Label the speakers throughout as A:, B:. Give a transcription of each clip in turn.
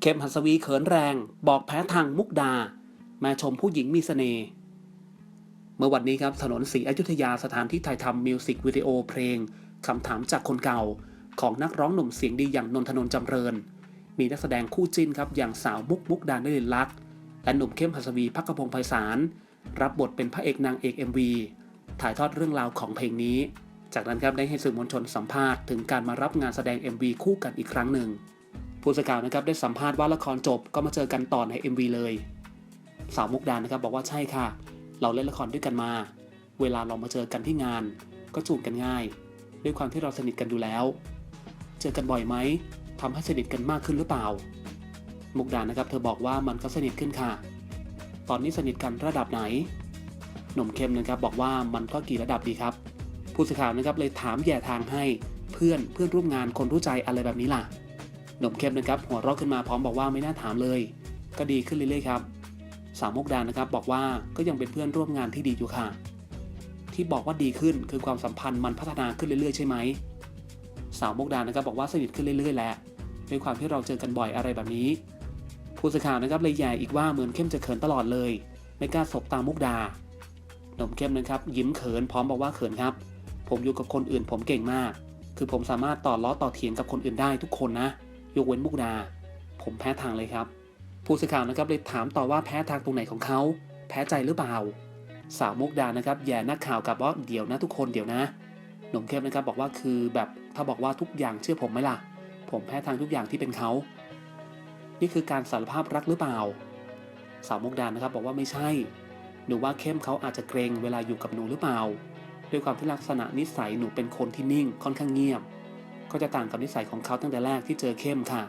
A: เข้มหัสวีเขินแรง บอกแพ้ทางมุกดาแม่ชมผู้หญิงมีเสน่ห์เมื่อวันนี้ครับถนนศรีอยุธยาสถานที่ถ่ายทำมิวสิกวิดีโอเพลงคำถามจากคนเก่า ของนักร้องหนุ่มเสียงดีอย่างนนทนนท์จำเริญ มีนักแสดงคู่จิ้นครับอย่างสาวมุกมุกดานลินลักษ์และหนุ่มเข้มหัสวีพักกระพงไพศาลรับบทเป็นพระเอกนางเอก MV ถ่ายทอดเรื่องราวของเพลงนี้ จากนั้นครับได้ให้สื่อมวลชนสัมภาษณ์ถึงการมารับงานแสดง MV คู่กันอีกครั้งหนึ่ง ผู้สื่อข่าวนะครับได้สัมภาษณ์ว่าละครจบก็มาเจอกันต่อใน MV เลย สาวมุกดานะครับบอกว่าใช่ค่ะ เราเล่นละครด้วยกันมา เวลาเรามาเจอกันที่งาน ก็จูบกันง่าย ด้วยความที่เราสนิทกันอยู่แล้ว เจอกันบ่อยไหมทำให้สนิทกันมากขึ้นหรือเปล่า มุกดานะครับเธอบอกว่ามันก็สนิทขึ้นค่ะ ตอนนี้สนิทกันระดับไหน หนุ่มเข้มนะครับบอกว่ามันก็กี่ระดับดีครับ ผู้สื่อข่าวนะครับเลยถามแย่ทางให้เพื่อนเพื่อนร่วมงานคนรู้ใจอะไรแบบนี้ล่ะ หนุ่มเข้มนะครับหัวเราะขึ้นมาพร้อมบอกว่าไม่น่าถามเลย ก็ดีขึ้นเรื่อยๆครับ สาวมุกดานะครับบอกว่าก็ยังเป็นเพื่อนร่วมงานที่ดีอยู่ค่ะ ที่บอกว่าดีขึ้นคือความสัมพันธ์มันพัฒนาขึ้นเรื่อยๆใช่ไหมสาวมุกดานะครับบอกว่าสนิทขึ้นเรื่อยๆแหละด้วยความที่เราเจอกันบ่อยอะไรแบบนี้ผู้สื่อข่าวนะครับเลยแย่อีกว่าเหมือนเข้มจะเขินตลอดเลย ไม่กล้าสบตามุกดาหนุ่มเข้มนะครับยิ้มเขินพร้อมบอกว่าเขินครับ ผมอยู่กับคนอื่นผมเก่งมาก คือผมสามารถต่อล้อต่อเถียงกับคนอื่นได้ทุกคนนะ ยกเว้นมุกดา ผมแพ้ทางเลยครับ ผู้สื่อข่าวนะครับเลยถามต่อว่าแพ้ทางตรงไหนของเขา แพ้ใจหรือเปล่า สาวมุกดานะครับแย่นักข่าวกับว่าเดี๋ยวนะทุกคนเดี๋ยวนะ หนุ่มเข้มนะครับบอกว่าคือแบบถ้าบอกว่าทุกอย่างเชื่อผมไหมล่ะ ผมแพ้ทางทุกอย่างที่เป็นเขา นี่คือการสารภาพรักหรือเปล่า สาวมุกดานะครับบอกว่าไม่ใช่ หนูว่าเข้มเขาอาจจะเกรงเวลาอยู่กับหนูหรือเปล่า ด้วยความที่ลักษณะนิสัยหนูเป็นคนที่นิ่งค่อนข้างเงียบ ก็จะต่างกับนิสัยของเขาตั้งแต่แรกที่เจอเข้มค่ะ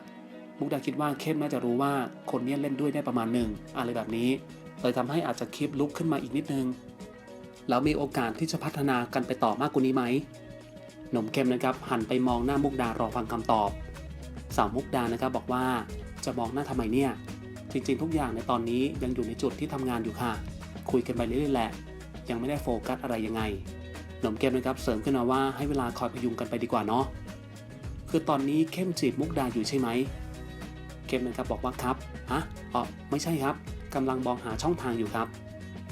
A: มุกดาคิดว่าเข้มน่าจะรู้ว่าคนนี้เล่นด้วยได้ประมาณหนึ่งอะไรแบบนี้ เลยทำให้อาจจะคลิปลุกขึ้นมาอีกนิดนึง แล้วมีโอกาสที่จะพัฒนากันไปต่อมากกว่านี้ไหมหนุ่มเข้มนะครับหันไปมองหน้ามุกดารอฟังคำตอบ สาวมุกดานะครับบอกว่าจะมองหน้าทำไมเนี่ย จริงๆ ทุกอย่างในตอนนี้ยังอยู่ในจุดที่ทำงานอยู่ค่ะ คุยกันไปเรื่อยๆแหละ ยังไม่ได้โฟกัสอะไรยังไงหนุ่มเข้มนะครับเสริมขึ้นมาว่าให้เวลาคอยพยุงกันไปดีกว่าเนาะ คือตอนนี้เข้มจีบมุกดาอยู่ใช่ไหม เข้มนะครับบอกว่าครับฮะอ๋อไม่ใช่ครับกำลังมองหาช่องทางอยู่ครับ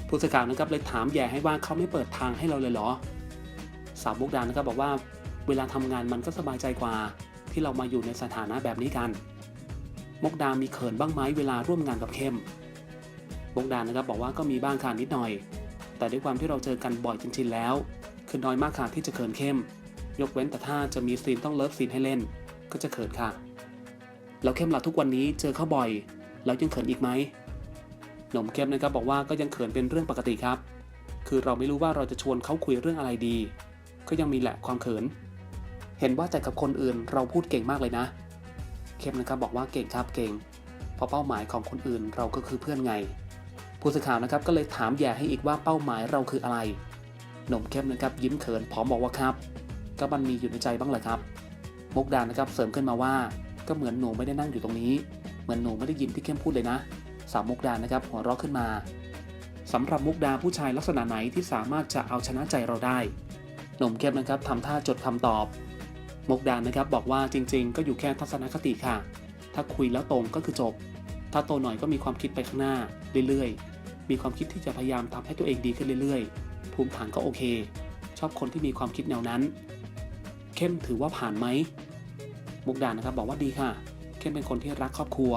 A: ผู้สื่อข่าวนะครับเลยถามแย่ให้ว่าเขาไม่เปิดทางให้เราเลยเหรอ สาวมุกดานะครับบอกว่า เวลาทำงานมันก็สบายใจกว่า ที่เรามาอยู่ในสถานะแบบนี้กันมุกดามีเขินบ้างไหมเวลาร่วมงานกับเข้มมุกดานะครับบอกว่าก็มีบ้างค่ะนิดหน่อย แต่ด้วยความที่เราเจอกันบ่อยจริงๆแล้ว คือน้อยมากค่ะที่จะเขินเข้ม ยกเว้นแต่ถ้าจะมีซีนต้องเลิฟซีนให้เล่น ก็จะเขินค่ะ แล้วเข้มล่ะทุกวันนี้เจอเขาบ่อย แล้วยังเขินอีกไหมหนุ่มเข้มนะครับบอกว่าก็ยังเขินเป็นเรื่องปกติครับ คือเราไม่รู้ว่าเราจะชวนเขาคุยเรื่องอะไรดี ก็ยังมีแหละความเขิน เห็นว่าแต่กับคนอื่นเราพูดเก่งมากเลยนะ เข้มนะครับบอกว่าเก่งครับเก่ง เพราะเป้าหมายของคนอื่นเราก็คือเพื่อนไง ผู้สื่อข่าวนะครับก็เลยถามแย่ให้อีกว่าเป้าหมายเราคืออะไรหนุ่มเข้มนะครับยิ้มเขินพร้อมบอกว่าครับ ก็มันมีอยู่ในใจบ้างแหละครับมุกดานะครับเสริมขึ้นมาว่า ก็เหมือนหนูไม่ได้นั่งอยู่ตรงนี้ เหมือนหนูไม่ได้ยินที่เข้มพูดเลยนะ สาวมุกดานะครับหัวเราะขึ้นมาสำหรับมุกดาผู้ชายลักษณะไหนที่สามารถจะเอาชนะใจเราได้ หนุ่มเข้มนะครับทำท่าจดคำตอบ มุกดานะครับบอกว่าจริงๆ ก็อยู่แค่ทัศนคติค่ะ ถ้าคุยแล้วตรงก็คือจบ ถ้าโตหน่อยก็มีความคิดไปข้างหน้าเรื่อยๆ มีความคิดที่จะพยายามทำให้ตัวเองดีขึ้นเรื่อยๆ ภูมิฐานก็โอเค ชอบคนที่มีความคิดแนวนั้น เข้มถือว่าผ่านไหมมุกดานะครับบอกว่าดีค่ะ เข้มเป็นคนที่รักครอบครัว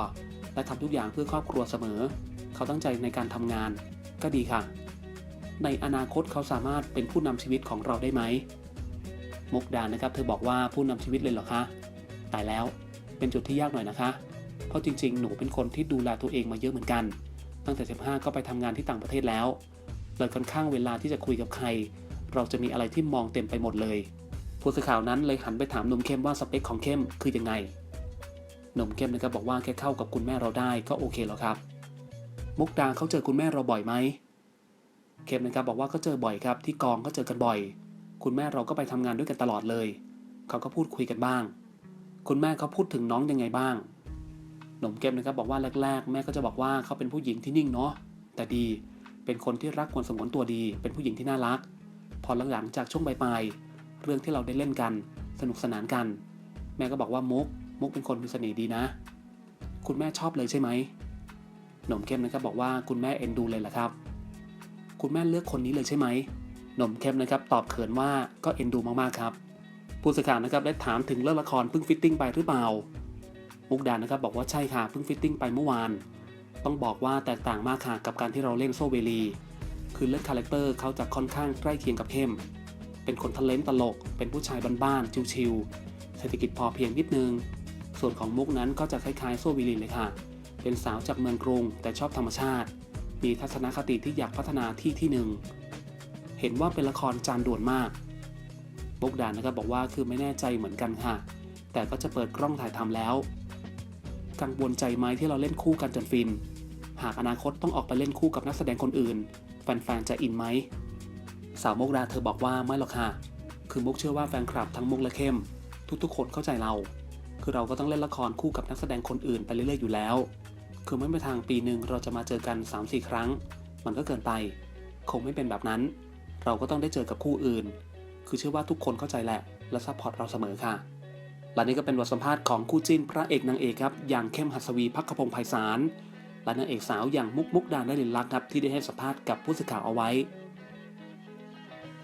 A: และทำทุกอย่างเพื่อครอบครัวเสมอ เขาตั้งใจในการทำงาน ก็ดีค่ะ ในอนาคตเขาสามารถเป็นผู้นำชีวิตของเราได้ไหมมุกดานะครับ เธอบอกว่าผู้นำชีวิตเลยเหรอคะตายแล้วเป็นจุดที่ยากหน่อยนะคะ เพราะจริงๆ หนูเป็นคนที่ดูแลตัวเองมาเยอะเหมือนกัน ตั้งแต่ 15 ก็ไปทำงานที่ต่างประเทศแล้วเลยค่อนข้างเวลาที่จะคุยกับใคร เราจะมีอะไรที่มองเต็มไปหมดเลย ผู้สื่อข่าวนั้นเลยหันไปถามหนุ่มเข้มว่าสเปคของเข้มคือยังไง หนุ่มเข้มนะครับบอกว่าแค่เข้ากับคุณแม่เราได้ก็โอเคแล้วครับ มุกดาเขาเจอคุณแม่เราบ่อยไหมเข้มนะครับบอกว่าก็เจอบ่อยครับ ที่กองก็เจอกันบ่อย คุณแม่เราก็ไปทำงานด้วยกันตลอดเลย เขาก็พูดคุยกันบ้าง คุณแม่เขาพูดถึงน้องยังไงบ้าง หนุ่มเข้มนะครับบอกว่าแรก ๆ แม่ก็จะบอกว่าเขาเป็นผู้หญิงที่นิ่งเนาะแต่ดีเป็นคนที่รักควรสงวนตัวดี เป็นผู้หญิงที่น่ารัก พอหลังๆจากช่วงปลายๆ เรื่องที่เราได้เล่นกัน สนุกสนานกัน แม่ก็บอกว่ามุก มุกเป็นคนมีเสน่ห์ดีนะ คุณแม่ชอบเลยใช่ไหมหนมเข้มนะครับบอกว่าคุณแม่เอ็นดูเลยแหละครับ คุณแม่เลือกคนนี้เลยใช่ไหมหนมเข้มนะครับตอบเขินว่าก็เอ็นดูมากๆครับผู้สื่อข่าวนะครับได้ถามถึงเรื่องละครเพิ่งฟิตติ้งไปหรือเปล่า มุกดานะครับบอกว่าใช่ค่ะเพิ่งฟิตติ้งไปเมื่อวาน ต้องบอกว่าแตกต่างมากค่ะกับการที่เราเล่นโซเวลี คือเรื่องคาแรคเตอร์เขาจะค่อนข้างใกล้เคียงกับเข้ม เป็นคนทะเลนตลก เป็นผู้ชายบ้านๆชิวๆเศรษฐกิจพอเพียงนิดนึง ส่วนของมุกนั้นก็จะคล้ายๆโซวิลีเลยค่ะ เป็นสาวจากเมืองกรุง แต่ชอบธรรมชาติ มีทัศนคติที่อยากพัฒนาที่ที่หนึ่ง เห็นว่าเป็นละครจานด่วนมากมุกดานะครับบอกว่าคือไม่แน่ใจเหมือนกันค่ะ แต่ก็จะเปิดกล้องถ่ายทำแล้ว กังวลใจไหมที่เราเล่นคู่กันจนฟิน หากอนาคตต้องออกไปเล่นคู่กับนักแสดงคนอื่น แฟนๆจะอินไหม สาวมุกดาเธอบอกว่าไม่หรอกค่ะ คือมุกเชื่อว่าแฟนคลับทั้งมุกและเข้ม ทุกๆ คนเข้าใจเรา คือเราก็ต้องเล่นละครคู่กับนักแสดงคนอื่นไปเรื่อยๆอยู่แล้ว คือไม่ไปทางปีหนึ่งเราจะมาเจอกัน 3-4 ครั้ง มันก็เกินไป คงไม่เป็นแบบนั้น เราก็ต้องได้เจอกับคู่อื่น คือเชื่อว่าทุกคนเข้าใจแหละ และซัพพอร์ตเราเสมอค่ะ และนี่ก็เป็นบทสัมภาษณ์ของคู่จิ้นพระเอกนางเอกครับ อย่างเข้มหัสวีพักขพงศ์ไพศาล และนางเอกสาวอย่างมุกมุกดาได้ลินลักษ์ครับที่ได้ให้สัมภาษณ์กับผู้สื่อข่าวเอาไว้